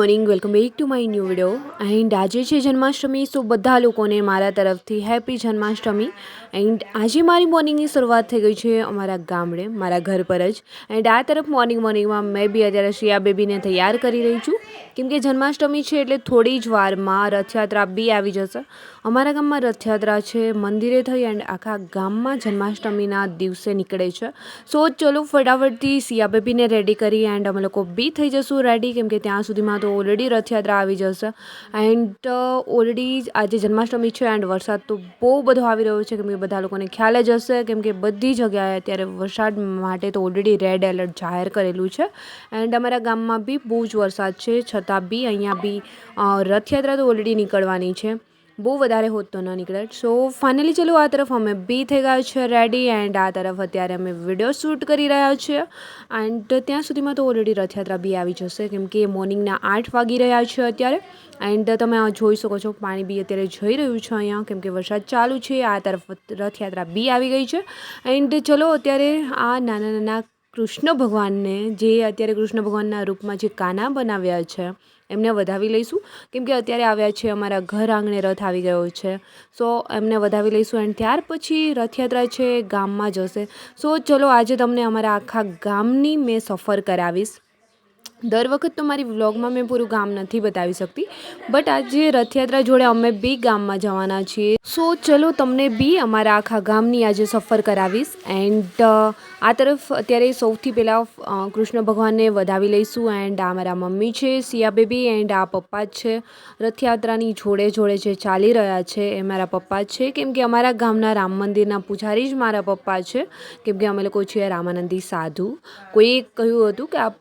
Morning welcome back to my new video and આજે છે જન્માષ્ટમી સો બધા લોકોને મારા તરફથી હેપી જન્માષ્ટમી. એન્ડ આજે મારી મોર્નિંગની શરૂઆત થઈ ગઈ છે અમારા ગામડે, મારા ઘર પર જ. એન્ડ આ તરફ મોર્નિંગ મોર્નિંગમાં મેં બી અત્યારે શિયા બેબીને તૈયાર કરી રહી છું. કેમ કે જન્માષ્ટમી છે એટલે થોડી જ વારમાં રથયાત્રા બી આવી જશે. અમારા ગામમાં રથયાત્રા છે, મંદિરે થઈ એન્ડ આખા ગામમાં જન્માષ્ટમીના દિવસે નીકળે છે. સો ચલો ફટાફટથી શિયા બેબીને રેડી કરી એન્ડ અમે લોકો બી થઈ જશું રેડી કેમ કે ત્યાં સુધીમાં તો ઓલરેડી રથયાત્રા આવી જશે. એન્ડ ઓલરેડી આજે જન્માષ્ટમી છે એન્ડ વરસાદ તો બહુ બધો આવી રહ્યો છે, કેમ કે બધા લોકોને ખ્યાલ જ હશે, કેમ કે બધી જગ્યાએ અત્યારે વરસાદ માટે તો ઓલરેડી રેડ એલર્ટ જાહેર કરેલું છે. એન્ડ અમારા ગામમાં બી બહુ જ વરસાદ છે, છતાં બી અહીંયા બી રથયાત્રા તો ઓલરેડી નીકળવાની છે. બહુ વધારે હોત ન નીકળે સો ફાઇનલી ચલો આ તરફ અમે બી થઈ ગયા છે રેડી એન્ડ આ તરફ અત્યારે અમે વીડિયો શૂટ કરી રહ્યા છીએ એન્ડ ત્યાં સુધીમાં તો ઓલરેડી રથયાત્રા બી આવી જશે, કેમ કે મોર્નિંગના આઠ વાગી રહ્યા છે અત્યારે. એન્ડ તમે જોઈ શકો છો, પાણી બી અત્યારે જઈ રહ્યું છે અહીંયા, કેમ કે વરસાદ ચાલુ છે, આ તરફ રથયાત્રા બી આવી ગઈ છે. એન્ડ ચલો અત્યારે આ નાના નાના કૃષ્ણ ભગવાનને, જે અત્યારે કૃષ્ણ ભગવાનના રૂપમાં જે કાના બનાવ્યા છે એમને વધાવી લઈશું. કેમ કે અત્યારે આવ્યા છે, અમારા ઘર આંગણે રથ આવી ગયો છે. સો એમને વધાવી લઈશું એન્ડ ત્યાર પછી રથયાત્રા છે, ગામમાં જશે. સો ચલો, આજે તમને અમારા આખા ગામની મેં સફર કરાવીશ. દર વખત તો મારી વ્લોગમાં મેં પૂરું ગામ નથી બતાવી શકતી, બટ આજે રથયાત્રા જોડે અમે બી ગામમાં જવાના છીએ. સો ચલો તમને બી અમારા આખા ગામની આજે સફર કરાવીશ એન્ડ આ તરફ અત્યારે સૌથી પહેલાં કૃષ્ણ ભગવાનને વધાવી લઈશું એન્ડ આ મારા મમ્મી છે, સિયા બેબી એન્ડ આ પપ્પા છે. રથયાત્રાની જોડે જોડે જે ચાલી રહ્યા છે એ મારા પપ્પા છે. કેમ કે અમારા ગામના રામ મંદિરના પૂજારી જ મારા પપ્પા છે. કેમ કે અમે લોકો છીએ રામાનંદી સાધુ. કોઈએ કહ્યું હતું કે આપ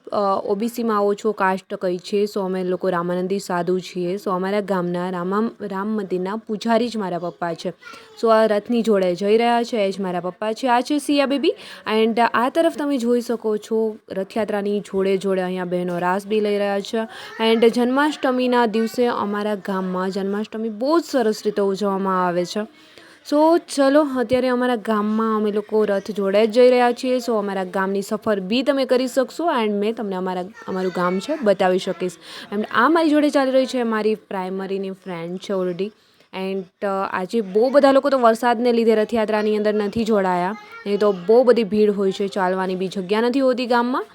ઓબીસીમાં આવો ઓછો કાસ્ટ કઈ છે, સો અમે લોકો રામાનંદી સાધુ છીએ. સો અમારા ગામના રામા, રામ મંદિરના પૂજારી જ મારા પપ્પા છે. સો આ રથની જોડે જઈ રહ્યા છે, એ જ મારા પપ્પા છે. આ છે સિયા બેબી. એન્ડ આ તરફ તમે જોઈ શકો છો, રથયાત્રાની જોડે જોડે અહીંયા બહેનો રાસ બી લઈ રહ્યા છે. એન્ડ જન્માષ્ટમીના દિવસે અમારા ગામમાં જન્માષ્ટમી બહુ જ સરસ રીતે ઉજવવામાં આવે છે. સો ચલો, અત્યારે અમારા ગામમાં અમે લોકો રથ જોડે જ જઈ રહ્યા છીએ. સો અમારા ગામની સફર બી તમે કરી શકશો એન્ડ મેં તમને અમારા, અમારું ગામ છે, બતાવી શકીશ. એન્ડ આ મારી જોડે ચાલી રહી છે મારી પ્રાઇમરીની ફ્રેન્ડ છે ઓલરેડી એન્ડ આજે બહુ બધા લોકો તો વરસાદને લીધે રથયાત્રાની અંદર નથી જોડાયા. નહીં તો બહુ બધી ભીડ હોય છે, ચાલવાની બી જગ્યા નથી હોતી ગામમાં.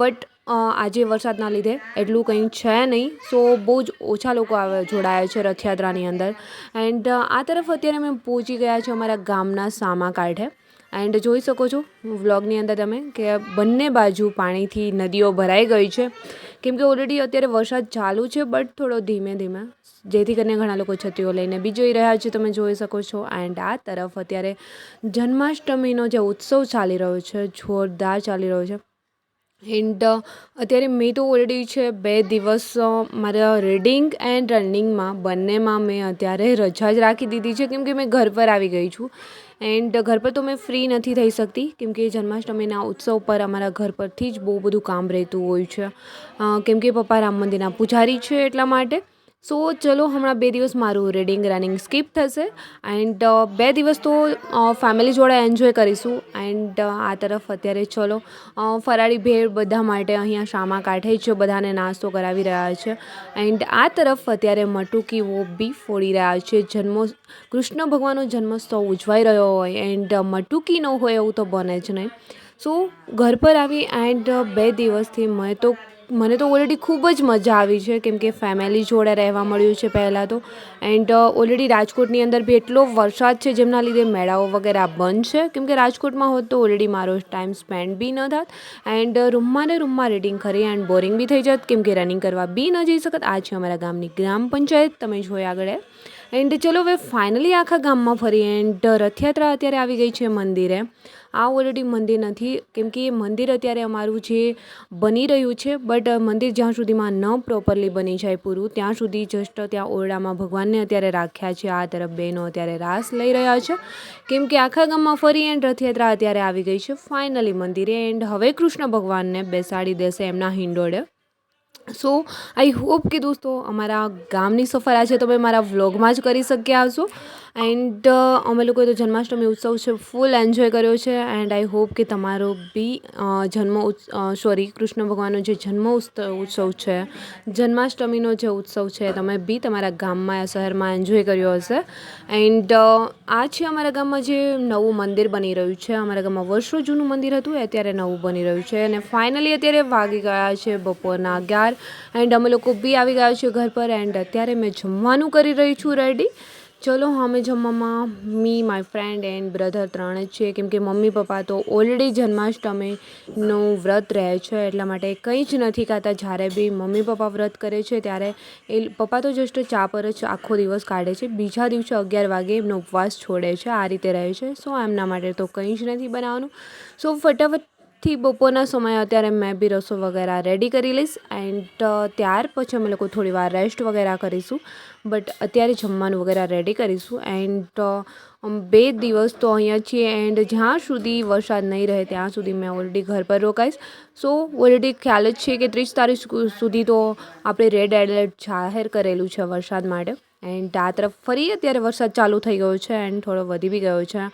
બટ આજે વરસાદના લીધે એટલું કંઈ છે નહીં. સો, બહુ જ ઓછા લોકો આવે જોડાયા છે રથયાત્રાની અંદર. એન્ડ આ તરફ અત્યારે અમે પહોંચી ગયા છે અમારા ગામના સામા કાંઠે. એન્ડ, જોઈ શકો છો વ્લોગની અંદર તમે કે બંને બાજુ પાણીથી નદીઓ ભરાઈ ગઈ છે. કેમ કે ઓલરેડી અત્યારે વરસાદ ચાલુ છે, બટ થોડો ધીમે ધીમે. જેથી કરીને ઘણા લોકો છત્રીઓ લઈને બી જઈ રહ્યા છે, તમે જોઈ શકો છો. એન્ડ, આ તરફ અત્યારે જન્માષ્ટમીનો જે ઉત્સવ ચાલી રહ્યો છે, જોરદાર ચાલી રહ્યો છે. એન્ડ અત્યારે મેં તો ઓલરેડી છે બે દિવસ મારા રીડિંગ એન્ડ રનિંગમાં બંનેમાં મેં અત્યારે રજા જ રાખી દીધી છે કેમકે મેં ઘર પર આવી ગઈ છું. એન્ડ ઘર પર તો મેં ફ્રી નથી થઈ શકતી કેમકે જન્માષ્ટમીના ઉત્સવ પર અમારા ઘર પરથી જ બહુ બધું કામ રહેતું હોય છે. કેમકે પપ્પા રામ મંદિરના પૂજારી છે એટલા માટે. સો ચલો હમણાં બે દિવસ મારું રીડિંગ રનિંગ સ્કીપ થશે એન્ડ બે દિવસ તો ફેમિલી જોડે એન્જોય કરીશું એન્ડ આ તરફ અત્યારે ચલો ફરાળી ભેળ બધા માટે અહીંયા શામા કાંઠે જ બધાને નાસ્તો કરાવી રહ્યા છે એન્ડ આ તરફ અત્યારે મટુકીઓ બી ફોડી રહ્યા છે જન્મો કૃષ્ણ ભગવાનનો જન્મોત્સવ ઉજવાઈ રહ્યો હોય એન્ડ મટુકી ન હોય એવું તો બને જ નહીં સો ઘર પર આવી એન્ડ બે દિવસથી મેં તો મને તો ઓલરેડી ખૂબ જ મજા આવી છે, કેમ કે ફેમિલી જોડે રહેવા મળ્યું છે પહેલાં તો. એન્ડ ઓલરેડી રાજકોટની અંદર બી એટલો વરસાદ છે જેમના લીધે મેળાઓ વગેરે બંધ છે. કેમ કે રાજકોટમાં હોત તો ઓલરેડી મારો ટાઈમ સ્પેન્ડ બી ન થાત. એન્ડ રૂમમાં ને રૂમમાં રીડિંગ કરી એન્ડ બોરિંગ બી થઈ જાત. કેમ કે રનિંગ કરવા બી ન જઈ શકત. આ છે અમારા ગામની ગ્રામ પંચાયત. તમે જોઈ આગળ એન્ડ ચલો, હવે ફાઇનલી આખા ગામમાં ફરી એન્ડ રથયાત્રા અત્યારે આવી ગઈ છે મંદિરે. આ ઓલરેડી મંદિર નથી, કેમ કે મંદિર અત્યારે અમારું જે બની રહ્યું છે બટ મંદિર જ્યાં સુધીમાં ન પ્રોપરલી બની જાય પૂરું, ત્યાં સુધી જસ્ટ ત્યાં ઓરડામાં ભગવાનને અત્યારે રાખ્યા છે, આ તરફ બહેનો અત્યારે રાસ લઈ રહ્યા છે. કેમ કે આખા ગામમાં ફરી એન્ડ રથયાત્રા અત્યારે આવી ગઈ છે ફાઇનલી મંદિરે. એન્ડ હવે કૃષ્ણ ભગવાનને બેસાડી દેશે એમના હિંડોળે. સો આઈ હોપ કે દોસ્તો અમારા ગામની સફર આજે તમે મારા વ્લોગમાં જ કરી શક્યા હશો. એન્ડ અમે લોકોએ તો જન્માષ્ટમી ઉત્સવ છે ફૂલ એન્જોય કર્યો છે. એન્ડ આઈ હોપ કે તમારો બી જન્મ સોરી કૃષ્ણ ભગવાનનો જે જન્મ ઉત્સવ છે, જન્માષ્ટમીનો જે ઉત્સવ છે, તમે બી તમારા ગામમાં શહેરમાં એન્જોય કર્યો હશે. એન્ડ આ છે અમારા ગામમાં જે નવું મંદિર બની રહ્યું છે. અમારા ગામમાં વર્ષો જૂનું મંદિર હતું, એ અત્યારે નવું બની રહ્યું છે. અને ફાઇનલી અત્યારે વાગી ગયા છે બપોરના અગિયાર એન્ડ અમે લોકો બી આવી ગયા છે ઘર પર એન્ડ અત્યારે મેં જમવાનું કરી રહી છું રેડી ચલો, અમે જમવામાં me my friend and brother ત્રણ જ છે કેમ કે મમ્મી, પપ્પા તો ઓલરેડી જન્માષ્ટમીનું વ્રત રહે છે, એટલા માટે કંઈ જ નથી ખાતા. જ્યારે બી મમ્મી, પપ્પા વ્રત કરે છે, ત્યારે એ પપ્પા તો જસ્ટ ચા પર જ આખો દિવસ કાઢે છે. બીજા દિવસે અગિયાર વાગે એમનો ઉપવાસ છોડે છે, આ રીતે રહે છે. સો એમના માટે તો કંઈ જ નથી બનાવવાનું. સો ફટાફટ થી બપોરના સમયે અત્યારે મેં બી રસો વગેરે રેડી કરી લઈશ એન્ડ ત્યાર પછી અમે લોકો થોડી વાર રેસ્ટ વગેરે કરીશું. બટ અત્યારે જમવાનું વગેરે રેડી કરીશું એન્ડ બે દિવસ તો અહીંયા છીએ એન્ડ જ્યાં સુધી વરસાદ નહીં રહે ત્યાં સુધી મેં ઓલરેડી ઘર પર રોકાઈશ. સો ઓલરેડી ખ્યાલ જ છે કે ત્રીસ તારીખ સુધી તો આપણે રેડ એલર્ટ જાહેર કરેલું છે વરસાદ માટે. એન્ડ આ તરફ ફરી અત્યારે વરસાદ ચાલુ થઈ ગયો છે એન્ડ થોડો વધી બી ગયો છે.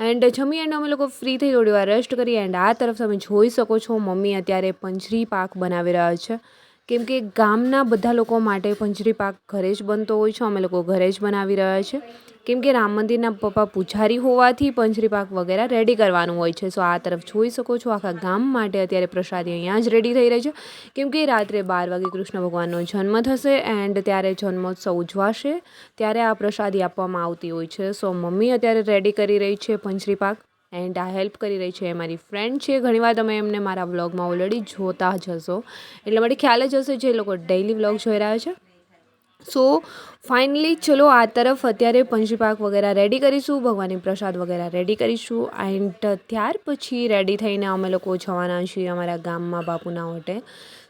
એન્ડ જમી એન્ડ અમે લોકો ફ્રી થઈ થોડી વાર રેસ્ટ કરી એન્ડ આ તરફ તમે જોઈ શકો છો મમ્મી અત્યારે પંજરી પાક બનાવી રહ્યા છે. કેમ કે ગામના બધા લોકો માટે પંજરી પાક ઘરે જ બનતો હોય છે, અમે લોકો ઘરે જ બનાવી રહ્યા છે. કેમ કે રામ મંદિરના પપ્પા પૂજારી હોવાથી પંજરી પાક વગેરે રેડી કરવાનું હોય છે. સો આ તરફ જોઈ શકો છો, આખા ગામ માટે અત્યારે પ્રસાદી અહીંયા જ રેડી થઈ રહી છે. કેમ કે રાત્રે બાર વાગે કૃષ્ણ ભગવાનનો જન્મ થશે એન્ડ ત્યારે જન્મોત્સવ ઉજવાશે, ત્યારે આ પ્રસાદી આપવામાં આવતી હોય છે. સો મમ્મી અત્યારે રેડી કરી રહી છે પંજરી પાક એન્ડ આ હેલ્પ કરી રહી છે એ મારી ફ્રેન્ડ છે. ઘણીવાર તમે એમને મારા વ્લોગમાં ઓલરેડી જોતા જ હશો. એટલે મને ખ્યાલ જ હશે જે લોકો ડેઈલી વ્લોગ જોઈ રહ્યા છે. સો ફાઇનલી ચલો, આ તરફ અત્યારે પંજી પાક વગેરે રેડી કરીશું, ભગવાનની પ્રસાદ વગેરે રેડી કરીશું એન્ડ ત્યાર પછી રેડી થઈને અમે લોકો જવાના છીએ અમારા ગામમાં બાપુના ઓટે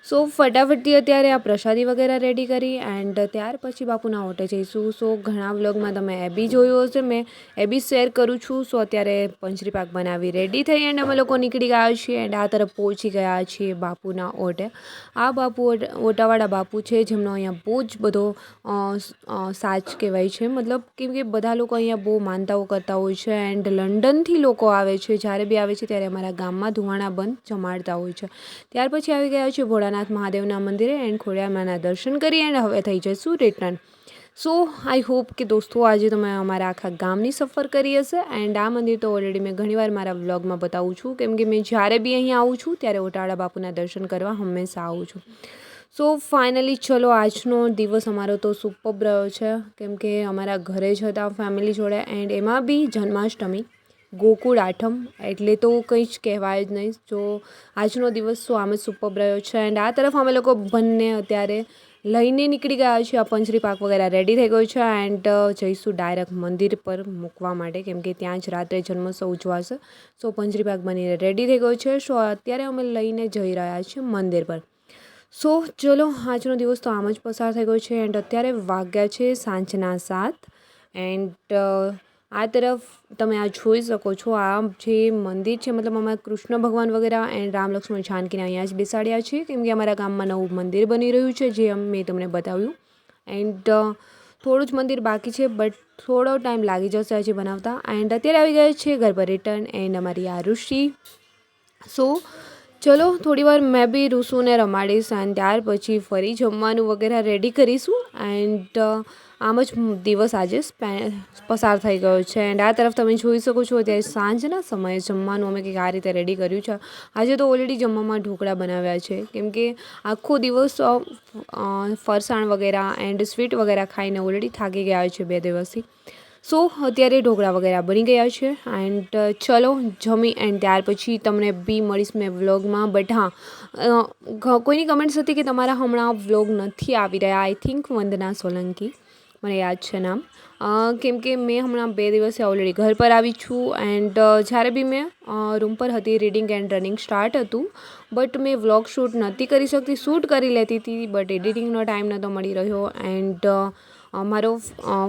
સો ફટાફટથી અત્યારે આ પ્રસાદી વગેરે રેડી કરી એન્ડ ત્યાર પછી બાપુના ઓટે જઈશું. સો ઘણા વ્લોગમાં તમે એ બી જોયું હશે, મેં એ બી શેર કરું છું. સો અત્યારે પંચરી પાક બનાવી રેડી થઈ એન્ડ અમે લોકો નીકળી ગયા છીએ એન્ડ આ તરફ પહોંચી ગયા છીએ બાપુના ઓટે આ બાપુ ઓટાવાળા બાપુ છે જેમનો અહીંયા બહુ જ બધો સાચ કહેવાય છે. મતલબ કેમ કે બધા લોકો અહીંયા બહુ માનતાઓ કરતા હોય છે એન્ડ લંડનથી લોકો આવે છે. જ્યારે બી આવે છે ત્યારે અમારા ગામમાં ધુવાણા બંધ જમાડતા હોય છે. ત્યાર પછી આવી ગયા છે ભોળાનાથ મહાદેવના મંદિરે એન્ડ ખોડિયામાના દર્શન કરી એન્ડ હવે થઈ જઈશું રિટર્ન સો આઈ હોપ કે દોસ્તો, આજે તમે અમારા આખા ગામની સફર કરી હશે એન્ડ આ મંદિર તો ઓલરેડી મેં ઘણીવાર મારા વ્લોગમાં બતાવું છું. કેમ કે મેં જ્યારે બી અહીંયા આવું છું, ત્યારે ઓટાળા બાપુના દર્શન કરવા હંમેશા આવું છું. સો ફાઇનલી ચલો, આજનો દિવસ અમારો તો સુપર રહ્યો છે. કેમ કે અમારા ઘરે જ હતા ફેમિલી જોડે એન્ડ એમાં બી જન્માષ્ટમી. ગોકુળ આઠમ એટલે તો કંઈ જ કહેવાય જ નહીં. જો આજનો દિવસ તો આમ જ સુપર રહ્યો છે? એન્ડ આ તરફ અમે લોકો બંને અત્યારે લઈને નીકળી ગયા છીએ. આ પંજરી પાક વગેરે રેડી થઈ ગયો છે એન્ડ જઈશું ડાયરેક્ટ મંદિર પર મૂકવા માટે, કેમ કે ત્યાં જ રાત્રે જન્મોત્સવ ઉજવાશે. સો પંજરી પાક બનીને રેડી થઈ ગયો છે. સો અત્યારે અમે લઈને જઈ રહ્યા છીએ મંદિર પર. સો ચલો, આજનો દિવસ તો આમ જ પસાર થઈ ગયો છે. એન્ડ અત્યારે વાગ્યા છે સાંજના સાત. એન્ડ આ તરફ તમે આ જોઈ શકો છો, આ જે મંદિર છે, મતલબ અમારા કૃષ્ણ ભગવાન વગેરે એન્ડ રામ લક્ષ્મણ જાનકીને અહીંયા જ બેસાડ્યા છે, કેમ કે અમારા ગામમાં નવું મંદિર બની રહ્યું છે, જે મેં તમને બતાવ્યું. એન્ડ થોડું જ મંદિર બાકી છે બટ થોડો ટાઈમ લાગી જશે હજી બનાવતા. એન્ડ અત્યારે આવી ગયા છે ઘર પર રિટર્ન એન્ડ અમારી આરુષી સો ચલો થોડી વાર મેં બી રૂસુને રમાડીશ અને ત્યાર પછી ફરી જમવાનું વગેરે રેડી કરીશું. એન્ડ આમ જ દિવસ આજે પસાર થઈ ગયો છે. એન્ડ આ તરફ તમે જોઈ શકો છો, અત્યારે સાંજના સમયે જમવાનું અમે કંઈક આ રીતે રેડી કર્યું છે. આજે તો ઓલરેડી જમવામાં ઢોકળા બનાવ્યા છે. કેમ કે આખો દિવસ ફરસાણ વગેરે એન્ડ સ્વીટ વગેરે ખાઈને ઓલરેડી થાકી ગયા છે બે દિવસથી. સો અત્યારે ઢોકળા વગેરે બની ગયા છે. એન્ડ ચલો, જમી એન્ડ ત્યાર પછી તમને બી મળીશ મેં વ્લોગમાં. બટ હા કોઈની કમેન્ટ્સ હતી કે તમારા હમણાં વ્લોગ નથી આવી રહ્યા? I think Vandana Solanki. મને યાદ છે નામ. કેમ કે મેં હમણાં બે દિવસે ઓલરેડી ઘર પર આવી છું. એન્ડ જ્યારે બી મેં રૂમ પર હતી રીડિંગ એન્ડ રનિંગ સ્ટાર્ટ હતું. બટ મેં વ્લોગ શૂટ નહોતી કરી શકતી. શૂટ કરી લેતી હતી બટ એડિટિંગનો ટાઈમ નહોતો મળી રહ્યો. એન્ડ મારો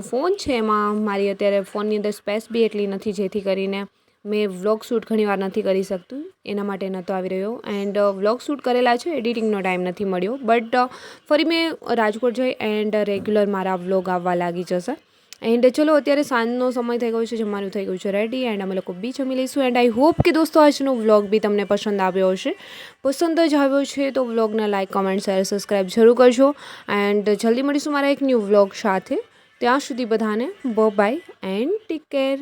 ફોન છે, એમાં મારી અત્યારે ફોનની અંદર સ્પેસ બી એટલી નથી, જેથી કરીને મેં વ્લોગ શૂટ ઘણીવાર નથી કરી શકતું, એના માટે નહોતો આવી રહ્યો. એન્ડ વ્લોગ શૂટ કરેલા છે, એડિટિંગનો ટાઈમ નથી મળ્યો, બટ ફરી મેં રાજકોટ જઈ એન્ડ, રેગ્યુલર મારા વ્લોગ આવવા લાગી જશે. એન્ડ ચલો, અત્યારે સાંજનો સમય થઈ ગયો છે, જમવાનું થઈ ગયું છે. રેડી એન્ડ અમે લોકો બી જમી લઈશું. એન્ડ આઈ હોપ કે દોસ્તો, આજનો વ્લોગ બી તમને પસંદ આવ્યો હશે. પસંદ જ આવ્યો છે, તો વ્લોગને લાઇક કમેન્ટ શેર સબસ્ક્રાઈબ જરૂર કરજો. એન્ડ જલ્દી મળીશું મારા એક ન્યૂ વ્લોગ સાથે. ત્યાં સુધી બધાને બ બાય એન્ડ ટેક કેર